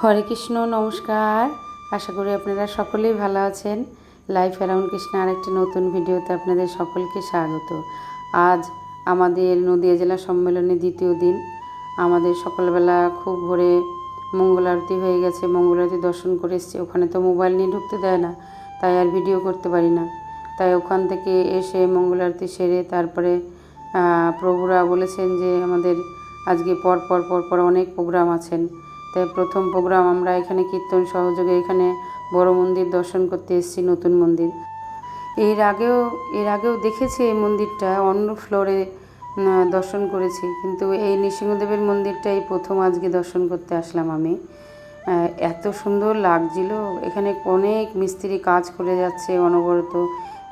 হরে কৃষ্ণ, নমস্কার। আশা করি আপনারা সকলেই ভালো আছেন। লাইফ অ্যারাউন্ড কৃষ্ণ আর একটি নতুন ভিডিওতে আপনাদের সকলকে স্বাগত। আজ আমাদের নদিয়া জেলা সম্মেলনের দ্বিতীয় দিন। আমাদের সকালবেলা খুব ভোরে মঙ্গল আরতি হয়ে গেছে। মঙ্গল আরতি দর্শন করে এসেছি। ওখানে তো মোবাইল নিয়ে ঢুকতে দেয় না, তাই আর ভিডিও করতে পারি না। তাই ওখান থেকে এসে মঙ্গল আরতি সেরে তারপরে প্রভুরা বলেছেন যে আমাদের আজকে পর পর পর পর অনেক প্রোগ্রাম আছেন। তাই প্রথম প্রোগ্রাম আমরা এখানে কীর্তন সহযোগে এখানে বড় মন্দির দর্শন করতে এসেছি, নতুন মন্দির। এর আগেও এর আগেও দেখেছি এই মন্দিরটা, অন্য ফ্লোরে দর্শন করেছি। কিন্তু এই নৃসিংহদেবের মন্দিরটা এই প্রথম আজকে দর্শন করতে আসলাম আমি। এত সুন্দর লাগছিল। এখানে অনেক মিস্ত্রি কাজ করে যাচ্ছে অনবরত।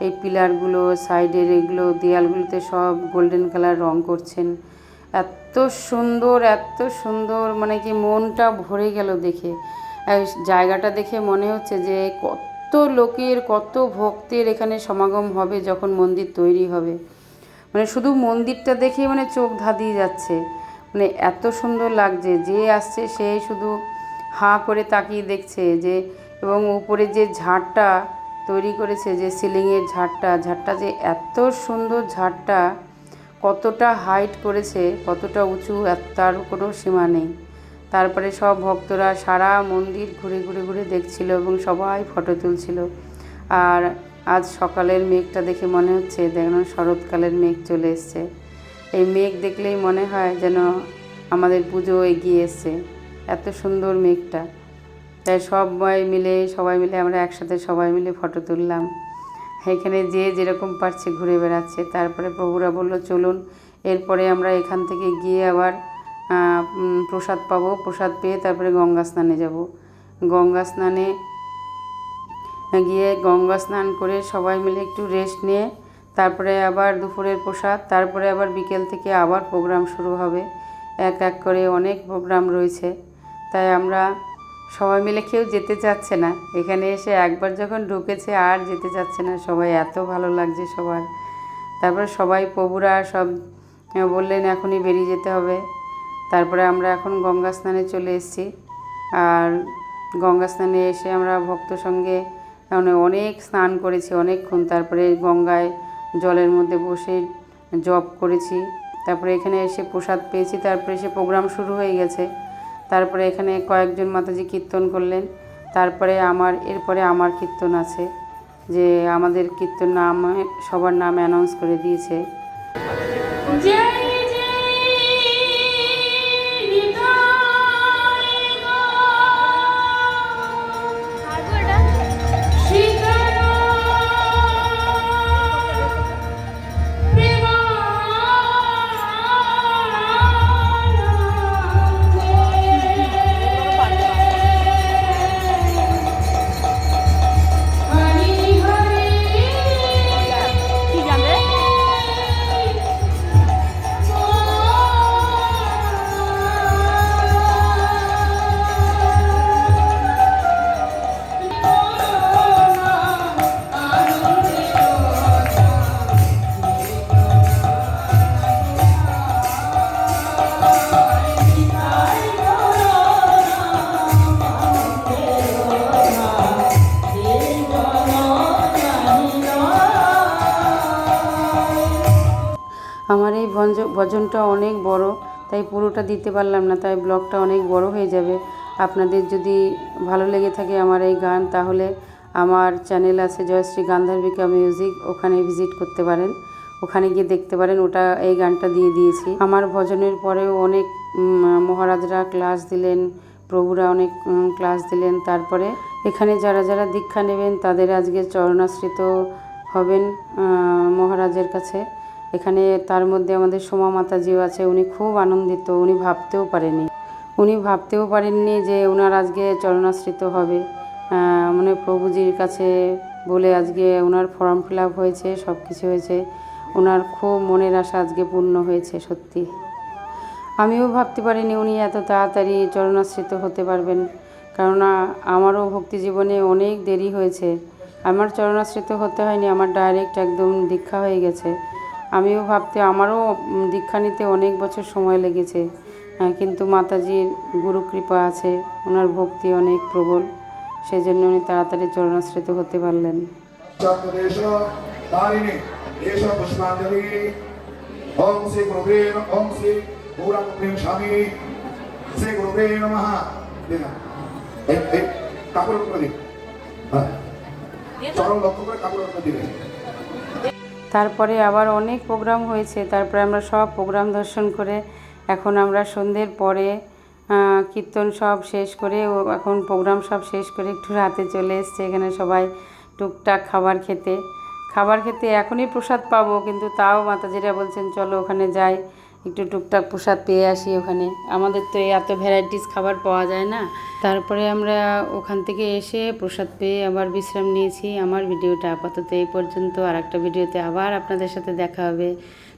এই পিলারগুলো, সাইডের এগুলো, দেয়ালগুলোতে সব গোল্ডেন কালার রং করছেন। এত সুন্দর এত সুন্দর মানে কি মনটা ভরে গেল দেখে। জায়গাটা দেখে মনে হচ্ছে যে কত লোকের, কত ভক্তের এখানে সমাগম হবে যখন মন্দির তৈরি হবে। মানে শুধু মন্দিরটা দেখেই মানে চোখ ধাঁধিয়ে যাচ্ছে। মানে এত সুন্দর লাগছে, যে আসছে সে শুধু হাঁ করে তাকিয়ে দেখছে যে, এবং উপরে যে ঝাড়টা তৈরি করেছে, যে সিলিংয়ের ঝাড়টা ঝাড়টা যে এত সুন্দর ঝাড়টা কতটা হাইট করেছে, কতটা উঁচু তার কোনো সীমা নেই। তারপরে সব ভক্তরা সারা মন্দির ঘুরে ঘুরে ঘুরে দেখছিল এবং সবাই ফটো তুলছিল। আর আজ সকালের মেঘটা দেখে মনে হচ্ছে যেন শরৎকালের মেঘ চলে এসছে। এই মেঘ দেখলেই মনে হয় যেন আমাদের পুজো এগিয়ে এসছে। এত সুন্দর মেঘটা। তাই সবাই মিলে সবাই মিলে আমরা একসাথে সবাই মিলে ফটো তুললাম। এখানে যে যেরকম পারছে ঘুরে বেড়াচ্ছে। তারপরে প্রভুরা বলল, চলুন, এরপরে আমরা এখান থেকে গিয়ে আবার প্রসাদ পাবো। প্রসাদ পেয়ে তারপরে গঙ্গা স্নানে যাব। গঙ্গা স্নানে গিয়ে গঙ্গা স্নান করে সবাই মিলে একটু রেস্ট নিয়ে তারপরে আবার দুপুরের প্রসাদ, তারপরে আবার বিকেল থেকে আবার প্রোগ্রাম শুরু হবে। এক এক করে অনেক প্রোগ্রাম রয়েছে। তাই আমরা সবাই মিলে কেউ যেতে চাচ্ছে না। এখানে এসে একবার যখন ঢুকেছে আর যেতে চাচ্ছে না। সবাই এত ভালো লাগছে সবার। তারপরে সবাই প্রভুরা সব বললেন এখনই বেরিয়ে যেতে হবে। তারপরে আমরা এখন গঙ্গা স্নানে চলে এসেছি। আর গঙ্গা স্নানে এসে আমরা ভক্ত সঙ্গে মানে অনেক স্নান করেছি অনেকক্ষণ। তারপরে গঙ্গায় জলের মধ্যে বসে জপ করেছি। তারপরে এখানে এসে প্রসাদ পেয়েছি। তারপরে এসে প্রোগ্রাম শুরু হয়ে গেছে। তারপরে এখানে কয়েকজন মাতাজি কীর্তন করলেন। তারপরে আমার, এরপরে আমার কীর্তন আছে, যে আমাদের কীর্তন নাম, সবার নাম অ্যানাউন্স করে দিয়েছে। ভজনটা অনেক বড়, তাই পুরোটা দিতে পারলাম না, তাই ব্লগটা অনেক বড় হয়ে যাবে। আপনাদের যদি ভালো লেগে থাকে আমার এই গান, তাহলে আমার চ্যানেল আছে জয়শ্রী গান্ধার্বিকা মিউজিক, ওখানে ভিজিট করতে পারেন। ওখানে গিয়ে দেখতে পারেন, ওটা এই গানটা দিয়ে দিয়েছি। আমার ভজনের পরেও অনেক মহারাজরা ক্লাস দিলেন, প্রভুরা অনেক ক্লাস দিলেন। তারপরে এখানে যারা যারা দীক্ষা নেবেন, তাদের আজকে চরণাশ্রিত হবেন মহারাজের কাছে। এখানে তার মধ্যে আমাদের সোমা মাতাজিও আছে, উনি খুব আনন্দিত, উনি ভাবতেও পারেনি উনি ভাবতেও পারেননি যে ওনার আজকে চরণাশ্রিত হবে। মানে প্রভুজির কাছে বলে আজকে ওনার ফর্ম ফিল আপ হয়েছে সব কিছু হয়েছে। ওনার খুব মনের আশা আজকে পূর্ণ হয়েছে, সত্যি। আমিও ভাবতে পারিনি উনি এত তাড়াতাড়ি চরণাশ্রিত হতে পারবেন। কেননা আমারও ভক্তি জীবনে অনেক দেরি হয়েছে। আমার চরণাশ্রিত হতে হয়নি, আমার ডাইরেক্ট একদম দীক্ষা হয়ে গেছে। আমিও ভাবতে, আমারও দীক্ষা নিতে অনেক বছর সময় লেগেছে। কিন্তু মাতাজির গুরু কৃপা আছে, ওনার ভক্তি অনেক প্রবল সেই জন্য উনি তাড়াতাড়ি চরণাশ্রিত হতে পারলেন। হ্যাঁ। লক্ষ্য করে কাপড় তারপরে আবার অনেক প্রোগ্রাম হয়েছে। তারপরে আমরা সব প্রোগ্রাম দর্শন করে এখন আমরা সন্ধ্যের পরে কীর্তন সব শেষ করে ও এখন প্রোগ্রাম সব শেষ করে একটু রাতে চলে এসছে এখানে সবাই টুকটাক খাবার খেতে। খাবার খেতে এখনই প্রসাদ পাবো কিন্তু তাও মাতাজিরা বলছেন, চলো ওখানে যাই। একটু টুকটাক প্রসাদ পেয়ে আসি ওখানে। আমাদের তো এত ভ্যারাইটিস খাবার পাওয়া যায় না। তারপরে আমরা ওখান থেকে এসে প্রসাদ পেয়ে আবার বিশ্রাম নিয়েছি। আমার ভিডিওটা আপাতত এই পর্যন্ত। আর একটা ভিডিওতে আবার আপনাদের সাথে দেখা হবে।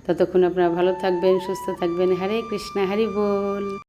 ততক্ষণ আপনারা ভালো থাকবেন, সুস্থ থাকবেন। হরে কৃষ্ণা, হরি বল।